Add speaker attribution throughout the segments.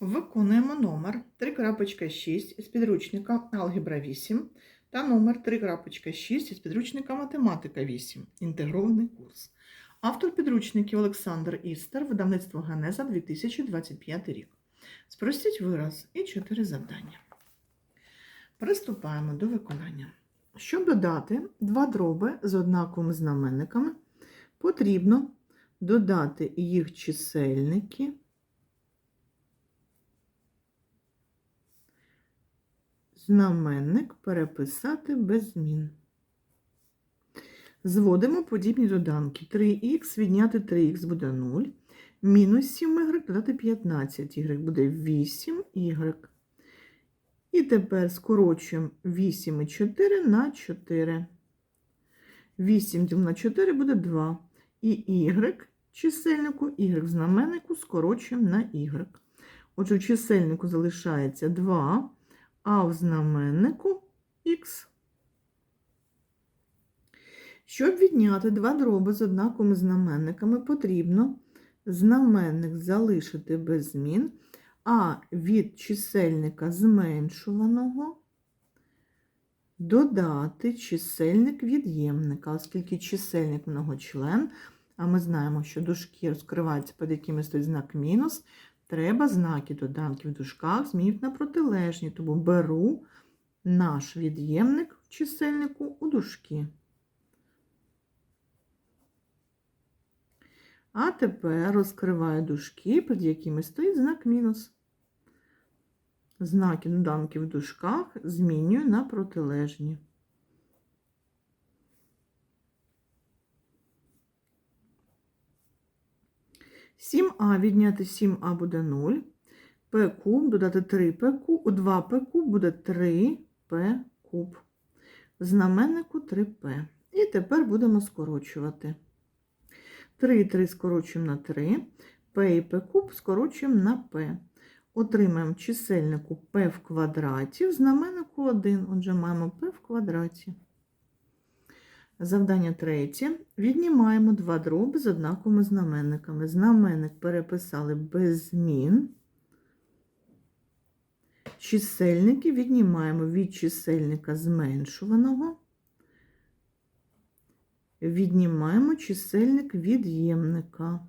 Speaker 1: Виконуємо номер 3.6 з підручника Алгебра 8 та номер 3.6 із підручника Математика 8. Інтегрований курс. Автор підручників Олександр Істер, видавництво Генеза 2025 рік. Спростіть вираз і 4 завдання. Приступаємо до виконання. Щоб додати два дроби з однаковими знаменниками, потрібно додати їх чисельники. Знаменник переписати без змін. Зводимо подібні доданки. 3х відняти 3х буде 0. Мінус 7y додати 15. Y буде 8y. І тепер скорочуємо 8 і 4 на 4. 8 на 4 буде 2. І y чисельнику, y знаменнику скорочуємо на y. Отже, в чисельнику залишається 2, а в знаменнику х. Щоб відняти два дроби з однаковими знаменниками, потрібно знаменник залишити без змін, а від чисельника зменшуваного додати чисельник від'ємника, оскільки чисельник многочлен, а ми знаємо, що дужки розкриваються під якими знак мінус, треба знаки доданків в дужках змінити на протилежні, тому беру наш від'ємник чисельнику у дужки. А тепер розкриваю дужки, під якими стоїть знак мінус. Знаки доданків в дужках змінюю на протилежні. Сім а відняти 7а буде 0. П куб додати 3П куб, у 2П куб буде 3П куб. В знаменнику 3П. І тепер будемо скорочувати. 3 і 3 скорочуємо на 3, П і П куб скорочуємо на П. Отримаємо чисельнику П в квадраті, в знаменнику 1, отже, маємо П в квадраті. Завдання третє. Віднімаємо два дроби з однаковими знаменниками. Знаменник переписали без змін. Чисельники віднімаємо від чисельника зменшуваного. Віднімаємо чисельник від'ємника.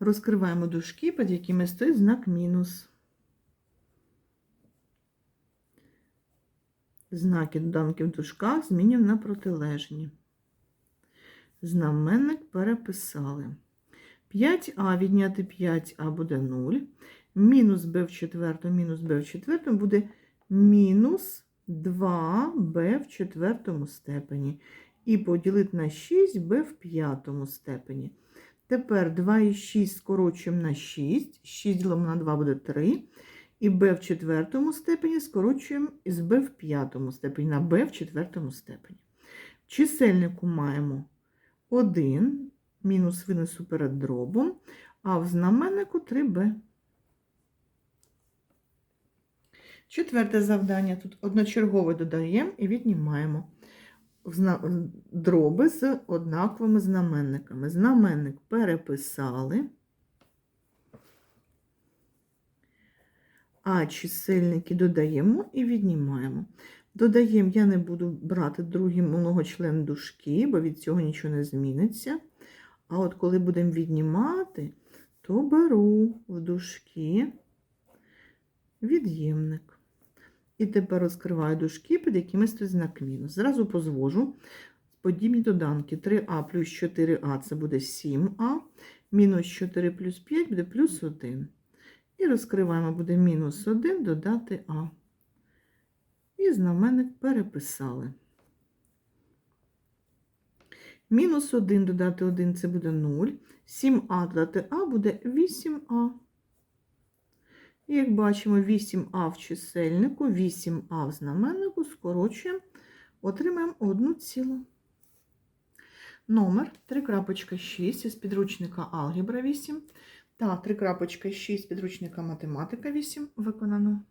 Speaker 1: Розкриваємо дужки, під якими стоїть знак мінус. Знаки доданків в дужках змінюємо на протилежні. Знаменник переписали. 5а відняти 5а буде 0. Мінус b в четвертому, мінус b в четвертому буде мінус 2b в четвертому степені. І поділити на 6b в п'ятому степені. Тепер 2 і 6 скорочуємо на 6. 6 ділимо на 2 буде 3. І b в четвертому степені скорочуємо із b в п'ятому степені на b в четвертому степені. В чисельнику маємо 1, мінус винесу перед дробом, а в знаменнику 3b. Четверте завдання. Тут одночергове додаємо і віднімаємо дроби з однаковими знаменниками. Знаменник переписали, а чисельники додаємо і віднімаємо. Додаємо, я не буду брати другий многочлен дужки, бо від цього нічого не зміниться. А от коли будемо віднімати, то беру в дужки від'ємник. І тепер розкриваю дужки, під якими стоїть знак мінус. Зразу позвожу подібні доданки. 3а плюс 4а це буде 7а, мінус 4 плюс 5 буде плюс 1. І розкриваємо, буде мінус 1 додати а. І знаменник переписали. Мінус 1 додати 1 це буде 0. 7а додати а буде 8а. І як бачимо, 8а в чисельнику, 8а в знаменнику скорочуємо, отримаємо одну цілу. Номер 3.6 із підручника Алгебра 8 та 3.6 з підручника Математика 8 виконано.